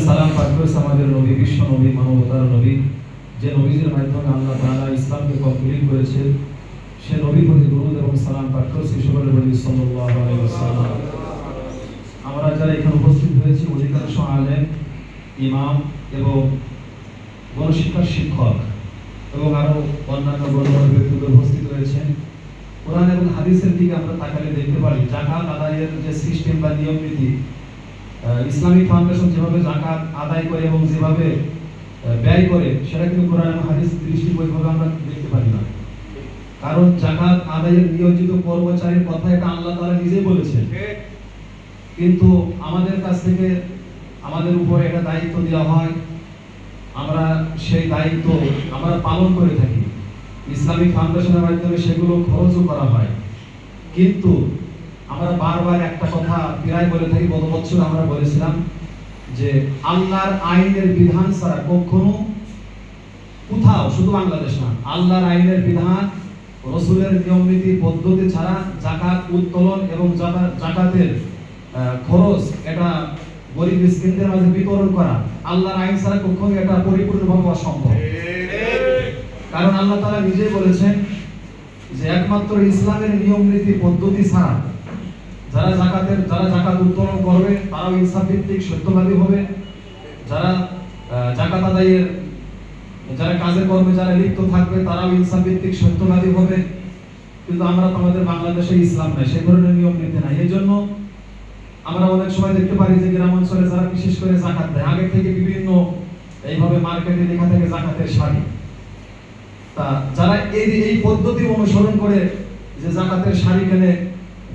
সালাম পাঠ করেছে আমাদের নবী বিশ্ব নবী, মানবতার নবী, যে নবীজির মাধ্যমে আল্লাহ তাআলা ইসলামকে কমপ্লিট করেছে, সে নবীর প্রতি দরুদ এবং সালাম পাঠ করেছে সকলের প্রতি আমরা যারা এখানে উপস্থিত হয়েছি, অধিকাংশ আলেম, ইমাম এবং গণশিক্ষার শিক্ষক এবং আরও অন্যান্য গণ্যমান্য ব্যক্তিত্ব উপস্থিত রয়েছেন। কোরআন এবং হাদিসের দিকে আমরা তাকালে দেখতে পারি, জাকাত আদায়ের যে সিস্টেম বা নিয়ম নীতি ইসলামিক ফাউন্ডেশন যেভাবে জাকাত আদায় করে এবং যেভাবে ব্যয় করে, সেটা কিন্তু কোরআন এবং হাদিস দৃষ্টিকোণভাবে আমরা দেখতে পারি না। কারণ জাকাত আদায়ের নিয়োজিত কর্মচারীর কথা এটা আল্লাহ তাআলা নিজেই বলেছেন। কিন্তু আমাদের কাছ থেকে আমাদের উপরে একটা দায়িত্ব দেওয়া হয়। আমরা সেই দায়িত্ব আমরা পালন করে থাকি। ইসলামিক ফাউন্ডেশনের মাধ্যমে সেগুলো খরচও করা হয়। কিন্তু আমরা বারবার একটা কথা প্রায় বলে থাকি, গত বছর আমরা বলেছিলাম যে আল্লাহর আইনের বিধান ছাড়া কখনো কোথাও, শুধু বাংলাদেশ না, আল্লাহর আইনের বিধান, রসুলের নিয়ম নীতি পদ্ধতি ছাড়া জাকাত উত্তোলন এবং জাকা- জাকাতের খরচ এটা গরিব মিসকিনদের মাঝে বিতরণ করা, আল্লাহর আইন ছাড়া কখনো এটা পরিপূর্ণভাবে অসম্ভব কারণ আল্লাহ তারা নিজেই বলেছেন যে একমাত্র ইসলামের নিয়ম নীতি পদ্ধতি ছাড়া যারা জাকাতের, যারা জাকাত উত্তোলন করবে, তারাও ইনসাফ ভিত্তিক সত্যবাদী হবে। যারা জাকাত আদায়ের, যারা কাজের কর্মে যারা লিপ্ত থাকবে, তারাও ইনসাফ ভিত্তিক সত্যবাদী হবে। কিন্তু আমরা তো আমাদের বাংলাদেশে ইসলাম নাই সেই ধরনের নিয়ম নীতি নাই। এই জন্য আমরা অনেক সময় দেখতে পারি যে গ্রাম অঞ্চলে যারা বিশেষ করে জাকাত দেয় আগে থেকে বিভিন্ন এইভাবে মার্কেটে লেখা থাকে জাকাতের শাড়ি। তা যারা এই এই পদ্ধতি অনুসরণ করে যে জাকাতের শাড়ি কেনে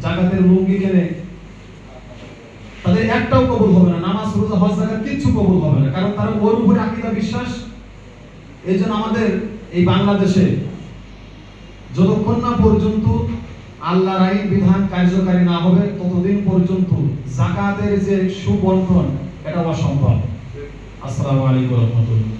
জাকাতের লুঙ্গি কেনে, তাদের একটাও কবুল হবে না, নামাজ, রোজা, হজ জাকাত কিচ্ছু কবুল হবে না। কারণ তারা ওর উপরে আকীদা বিশ্বাস। এই জন্য আমাদের এই বাংলাদেশে যতক্ষণ না পর্যন্ত আল্লাহর আইন বিধান কার্যকারী না হবে, ততদিন পর্যন্ত জাকাতের যে সুবন্টন, এটা অসম্ভব। আসসালামু আলাইকুম রহমতুল্লাহ।